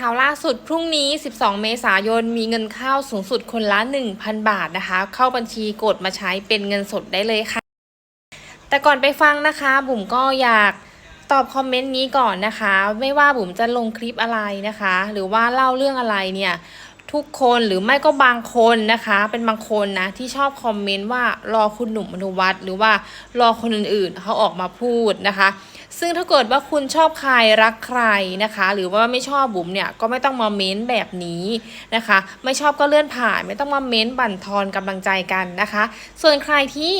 ข่าวล่าสุดพรุ่งนี้ 12 เมษายน มีเงินเข้าสูงสุดคนละ 1,000 บาทนะคะ เข้าบัญชีกดมาใช้เป็นเงินสดได้เลยค่ะ แต่ก่อนไปฟังนะคะ บุ๋มก็อยากตอบคอมเมนต์นี้ก่อนนะคะ ไม่ว่าบุ๋มจะลงคลิปอะไรนะคะ หรือว่าเล่าเรื่องอะไรเนี่ย ทุกคนหรือไม่ก็บางคนนะคะ เป็นบางคนนะที่ชอบคอมเมนต์ว่ารอคุณหนุ่มอนุวัฒน์หรือว่ารอคนอื่นๆเขาออกมาพูดนะคะ ซึ่งถ้าเกิดว่าคุณชอบใครรักใครนะคะ หรือว่าไม่ชอบบุ๋มเนี่ยก็ไม่ต้องมาเม้นแบบนี้นะคะ ไม่ชอบก็เลื่อนผ่าน ไม่ต้องมาเม้นบั่นทอนกำลังใจกันนะคะ ส่วนใครที่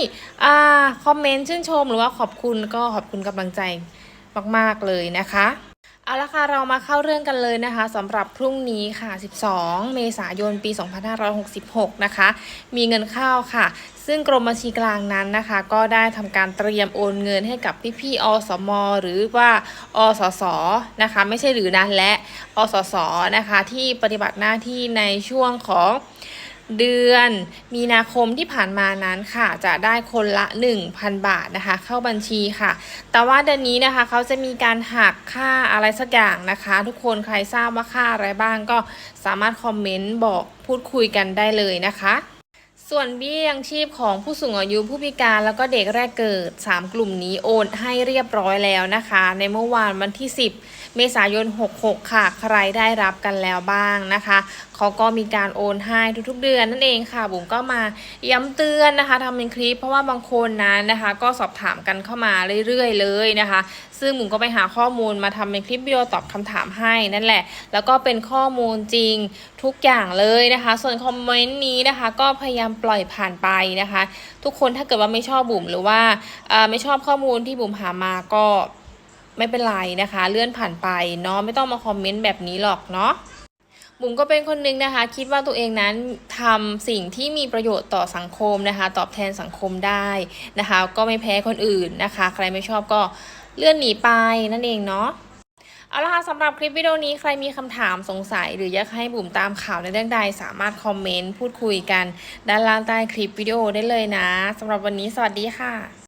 อ่าคอมเมนต์ชื่นชม หรือว่าขอบคุณก็ขอบคุณกำลังใจมากๆเลยนะคะ เอาละค่ะเรามาเข้าเรื่องกันเลยนะคะสำหรับพรุ่งนี้ค่ะ 12 เมษายนปี 2566 นะคะ มีเงินเข้าค่ะ ซึ่งกรมบัญชีกลางนั้นนะคะ ก็ได้ทำการเตรียมโอนเงินให้กับพี่ๆอสม หรือว่าอสสนะคะ ไม่ใช่หรือนะและอสสนะคะ ที่ปฏิบัติหน้าที่ในช่วงของ เดือน มีนาคมที่ผ่านมานั้นค่ะ จะได้คนละ 1,000 บาทนะคะ เข้าบัญชีค่ะ แต่ว่าเดือนนี้นะคะเขาจะมีการหักค่าอะไรสักอย่างนะคะ ทุกคนใครทราบว่าค่าอะไรบ้างก็สามารถคอมเมนต์บอกพูดคุยกันได้เลยนะคะ ส่วนเบี้ยยังชีพของผู้สูงอายุผู้พิการแล้วก็เด็กแรกเกิด 3 กลุ่มนี้โอนให้เรียบร้อยแล้วนะคะ ในเมื่อวานวันที่ 10 เมษายน 66 ค่ะ ใครได้รับกันแล้วบ้างนะคะเขาก็มีการโอนให้ทุกๆเดือนนั่นเองค่ะบุ๋มก็มาย้ำเตือนนะคะทำเป็นคลิปเพราะว่าบางคนนั้นนะคะ ก็สอบถามกันเข้ามาเรื่อยๆ เลยนะคะ ซึ่งบุ๋มก็ไปหาข้อมูลมาทำเป็นคลิปวิดีโอตอบคำถามให้นั่นแหละ แล้วก็เป็นข้อมูลจริง ทุกอย่างเลยนะคะ ส่วนคอมเมนต์นี้นะคะ ก็พยายามปล่อยผ่านไปนะคะ ทุกคนถ้าเกิดว่าไม่ชอบบุ๋มหรือว่าไม่ชอบข้อมูลที่บุ๋มหามาก็ไม่เป็นไรนะคะ เลื่อนผ่านไปเนาะไม่ต้องมาคอมเมนต์แบบนี้หรอกเนาะบุ๋มก็เป็นคนนึงนะคะ คิดว่าตัวเองนั้นทำสิ่งที่มีประโยชน์ต่อสังคมนะคะ ตอบแทนสังคมได้นะคะ ก็ไม่แพ้คนอื่นนะคะ ใครไม่ชอบก็เลื่อนหนีไปนั่นเองเนาะ เอาละค่ะสำหรับคลิปวิดีโอนี้ใครมีคำถามสงสัย หรืออยากให้บุ๋มตามข่าวในเรื่องใดสามารถคอมเมนต์พูดคุยกัน ด้านล่างใต้คลิปวิดีโอได้เลยนะสำหรับวันนี้สวัสดีค่ะ